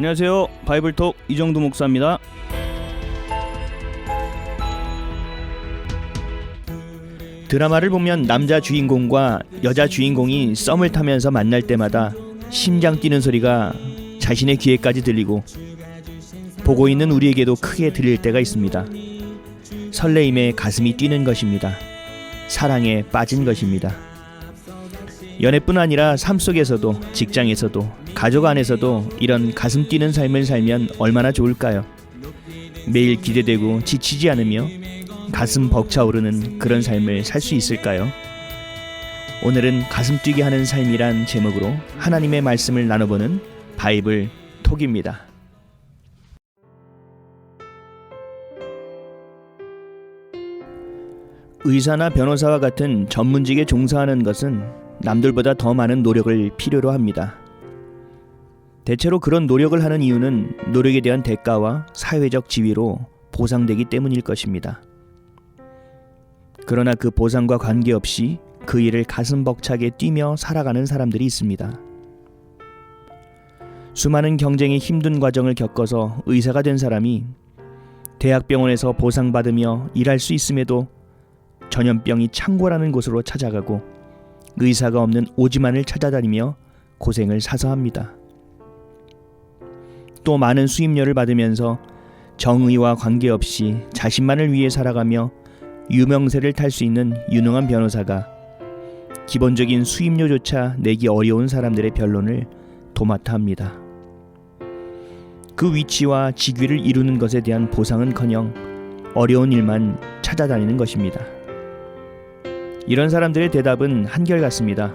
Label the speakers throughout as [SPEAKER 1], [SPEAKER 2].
[SPEAKER 1] 안녕하세요. 바이블톡 이정도 목사입니다. 드라마를 보면 남자 주인공과 여자 주인공이 썸을 타면서 만날 때마다 심장 뛰는 소리가 자신의 귀에까지 들리고 보고 있는 우리에게도 크게 들릴 때가 있습니다. 설레임에 가슴이 뛰는 것입니다. 사랑에 빠진 것입니다. 연애뿐 아니라 삶 속에서도 직장에서도 가족 안에서도 이런 가슴 뛰는 삶을 살면 얼마나 좋을까요? 매일 기대되고 지치지 않으며 가슴 벅차오르는 그런 삶을 살 수 있을까요? 오늘은 가슴 뛰게 하는 삶이란 제목으로 하나님의 말씀을 나눠보는 바이블 톡입니다. 의사나 변호사와 같은 전문직에 종사하는 것은 남들보다 더 많은 노력을 필요로 합니다. 대체로 그런 노력을 하는 이유는 노력에 대한 대가와 사회적 지위로 보상되기 때문일 것입니다. 그러나 그 보상과 관계없이 그 일을 가슴 벅차게 뛰며 살아가는 사람들이 있습니다. 수많은 경쟁의 힘든 과정을 겪어서 의사가 된 사람이 대학병원에서 보상받으며 일할 수 있음에도 전염병이 창고라는 곳으로 찾아가고 의사가 없는 오지만을 찾아다니며 고생을 사서 합니다. 또 많은 수임료를 받으면서 정의와 관계없이 자신만을 위해 살아가며 유명세를 탈 수 있는 유능한 변호사가 기본적인 수임료조차 내기 어려운 사람들의 변론을 도맡아 합니다. 그 위치와 직위를 이루는 것에 대한 보상은커녕 어려운 일만 찾아다니는 것입니다. 이런 사람들의 대답은 한결같습니다.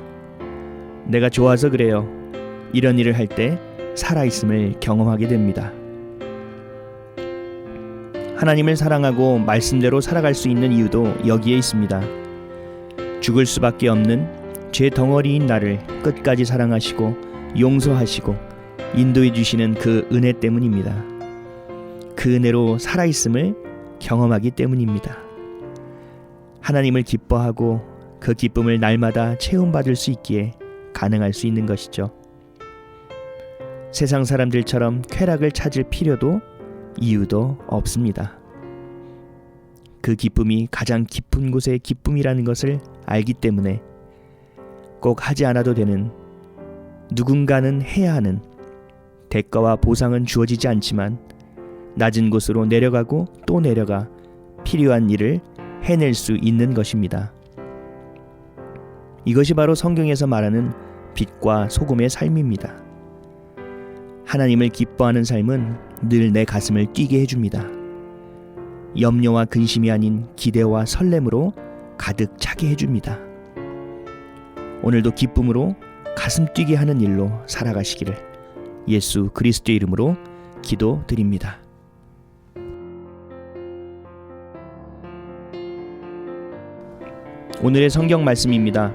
[SPEAKER 1] 내가 좋아서 그래요. 이런 일을 할때 살아있음을 경험하게 됩니다. 하나님을 사랑하고 말씀대로 살아갈 수 있는 이유도 여기에 있습니다. 죽을 수밖에 없는 죄 덩어리인 나를 끝까지 사랑하시고 용서하시고 인도해 주시는 그 은혜 때문입니다. 그 은혜로 살아있음을 경험하기 때문입니다. 하나님을 기뻐하고 그 기쁨을 날마다 체험받을 수 있기에 가능할 수 있는 것이죠. 세상 사람들처럼 쾌락을 찾을 필요도 이유도 없습니다. 그 기쁨이 가장 깊은 곳의 기쁨이라는 것을 알기 때문에 꼭 하지 않아도 되는 누군가는 해야 하는 대가와 보상은 주어지지 않지만 낮은 곳으로 내려가고 또 내려가 필요한 일을 해낼 수 있는 것입니다. 이것이 바로 성경에서 말하는 빛과 소금의 삶입니다. 하나님을 기뻐하는 삶은 늘 내 가슴을 뛰게 해줍니다. 염려와 근심이 아닌 기대와 설렘으로 가득 차게 해줍니다. 오늘도 기쁨으로 가슴 뛰게 하는 일로 살아가시기를 예수 그리스도 이름으로 기도드립니다. 오늘의 성경 말씀입니다.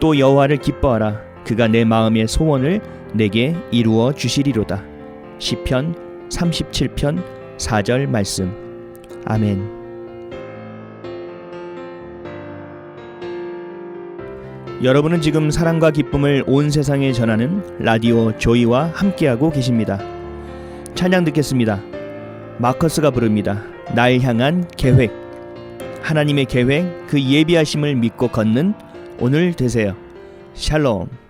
[SPEAKER 1] 또 여호와를 기뻐하라 그가 내 마음의 소원을 내게 이루어 주시리로다. 시편 37편 4절 말씀. 아멘. 여러분은 지금 사랑과 기쁨을 온 세상에 전하는 라디오 조이와 함께하고 계십니다. 찬양 듣겠습니다. 마커스가 부릅니다. 날 향한 계획. 하나님의 계획, 그 예비하심을 믿고 걷는 오늘 되세요. 샬롬.